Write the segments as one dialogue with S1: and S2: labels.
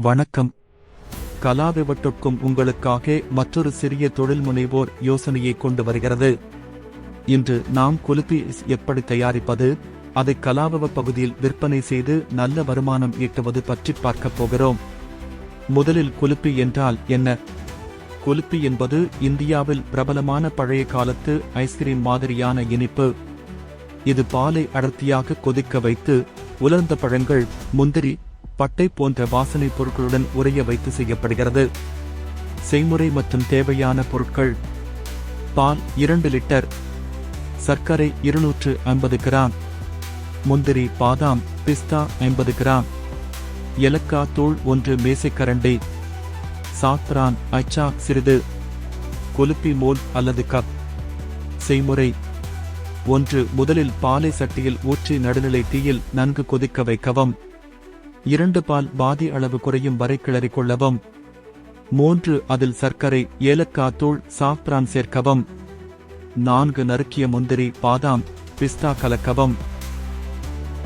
S1: வணக்கம். கலாவிவட்டுக்கும் உங்களுக்காக மற்றொரு சிறிய தொழில் முனைவோர் யோசனையை கொண்டு வருகிறது. இன்று நாம் குலுப்பி எப்படி தயாரிப்பது அதை கலாபவ பகுதியில் விற்பனை செய்து நல்ல வருமானம் ஈட்டுவது பற்றி பார்க்கப் போகிறோம். முதலில் குலுப்பி என்றால் என்ன? குலுப்பி என்பது இந்தியாவில் பிரபலமான பழைய காலத்து ஐஸ்கிரீம் மாதிரியான இனிப்பு. இது பாலை அடர்த்தியாக கொதிக்க வைத்து உலர்ந்த பழங்கள் முந்திரி பட்டை போன்ற வாசனை பொருட்களுடன் உறைய வைத்து செய்யப்படுகிறது. செய்முறை மற்றும் தேவையான பொருட்கள். பால் இரண்டு லிட்டர். சர்க்கரை இருநூற்று ஐம்பது கிராம். முந்திரி பாதாம் பிஸ்தா ஐம்பது கிராம். ஏலக்கா தூள் ஒன்று மேசைக்கரண்டி. சாத்ரான் அச்சா சிறிது. கொலுப்பி மோல் அல்லது கப். செய்முறை. ஒன்று முதலில் பாலை சட்டியில் ஊற்றி நடுநிலை தீயில் நன்கு கொதிக்க வைக்கவும். இரண்டு பால் பாதி அளவு குறையும் வரை கிளறிக் கொள்ளவும் மூன்று அதில் சர்க்கரை ஏலக்காய் தூள் சாஃப்ரான் சேர்க்கவும். நான்கு நறுக்கிய முந்திரி பாதாம் பிஸ்தா கலக்கவும்.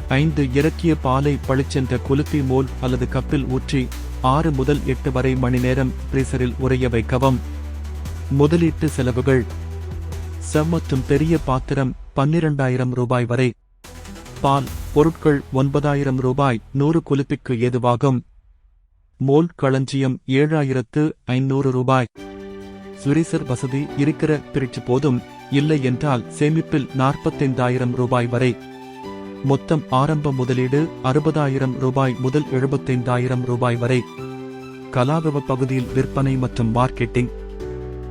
S1: ஐந்து இறக்கிய பாலை பளிச்சென்ற குலுப்பி மோல் அல்லது கப்பில் ஊற்றி ஆறு முதல் எட்டு வரை மணி நேரம் ஃப்ரீசரில் உறைய வைக்கவும். முதலீட்டு செலவுகள். செவ் மற்றும் பெரிய பாத்திரம் பன்னிரண்டாயிரம் ரூபாய் வரை. பால் பொருட்கள் ஒன்பதாயிரம் ரூபாய் நூறு குலுப்பிக்கு ஏதுவாகும். மோல் களஞ்சியம் ஏழாயிரத்து ஐநூறு ரூபாய். சுரீசர் வசதி இருக்கிற பிரிச்சு போதும் இல்லை என்றால் சேமிப்பில் நாற்பத்தைந்தாயிரம் ரூபாய் வரை. மொத்தம் ஆரம்ப முதலீடு அறுபதாயிரம் ரூபாய் முதல் எழுபத்தைந்தாயிரம் ரூபாய் வரை. கலாபவ பகுதியில் விற்பனை மற்றும் மார்க்கெட்டிங்.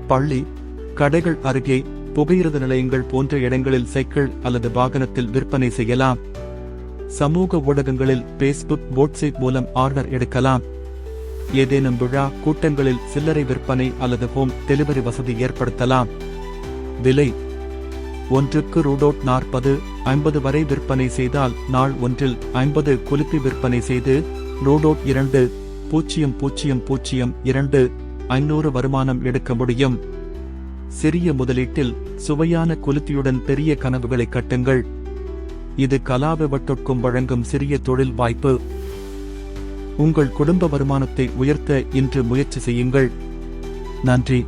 S1: பள்ளி கடைகள் அருகே புகையிரத நிலையங்கள் போன்ற இடங்களில் சைக்கிள் அல்லது வாகனத்தில் விற்பனை செய்யலாம். சமூக ஊடகங்களில் பேஸ்புக் வாட்ஸ்அப் மூலம் ஆர்டர் எடுக்கலாம். ஏதேனும் விழா கூட்டங்களில் சில்லறை விற்பனை அல்லது ஹோம் டெலிவரி வசதி ஏற்படுத்தலாம். விலை ஒன்றுக்கு ரூடோட் நாற்பது ஐம்பது வரை விற்பனை செய்தால் நாள் ஒன்றில் ஐம்பது குலுப்பி விற்பனை செய்து ரூடோட் இரண்டு பூஜ்ஜியம் பூஜ்ஜியம் பூஜ்ஜியம் இரண்டு ஐநூறு வருமானம் எடுக்க முடியும். சிறிய முதலீட்டில் சுவையான குலுத்தியுடன் பெரிய கனவுகளை கட்டுங்கள். இது கலாவிவட்டொட்கும் வழங்கும் சிறிய தொழில் வாய்ப்பு. உங்கள் குடும்ப வருமானத்தை உயர்த்த இன்று முயற்சி செய்யுங்கள். நன்றி.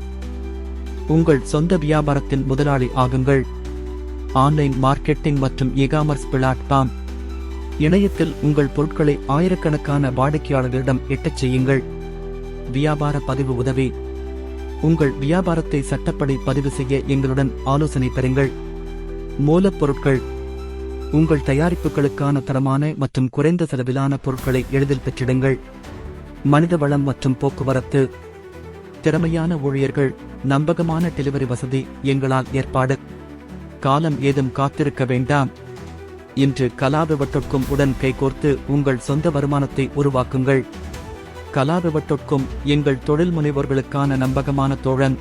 S1: உங்கள் சொந்த வியாபாரத்தின் முதலாளி ஆகுங்கள். ஆன்லைன் மார்க்கெட்டிங் மற்றும் இகாமர்ஸ் பிளாட்ஃபார்ம். இணையத்தில் உங்கள் பொருட்களை ஆயிரக்கணக்கான வாடிக்கையாளர்களிடம் எட்டச் செய்யுங்கள். வியாபார பதிவு உதவி. உங்கள் வியாபாரத்தை சட்டப்படி பதிவு செய்ய எங்களுடன் ஆலோசனை பெறுங்கள். மூலப்பொருட்கள் உங்கள் தயாரிப்புகளுக்கான தரமான மற்றும் குறைந்த செலவிலான பொருட்களை எளிதில் பெற்றிடுங்கள். மனித வளம் மற்றும் போக்குவரத்து. திறமையான ஊழியர்கள் நம்பகமான டெலிவரி வசதி எங்களால் ஏற்பாடு. காலம் ஏதும் காத்திருக்க வேண்டாம். இன்று கலாவிவட்டொட்கும் உடன் கைகோர்த்து உங்கள் சொந்த வருமானத்தை உருவாக்குங்கள். கலாவிவட்டொட்கும் எங்கள் தொழில் முனைவோர்களுக்கான நம்பகமான தோழன்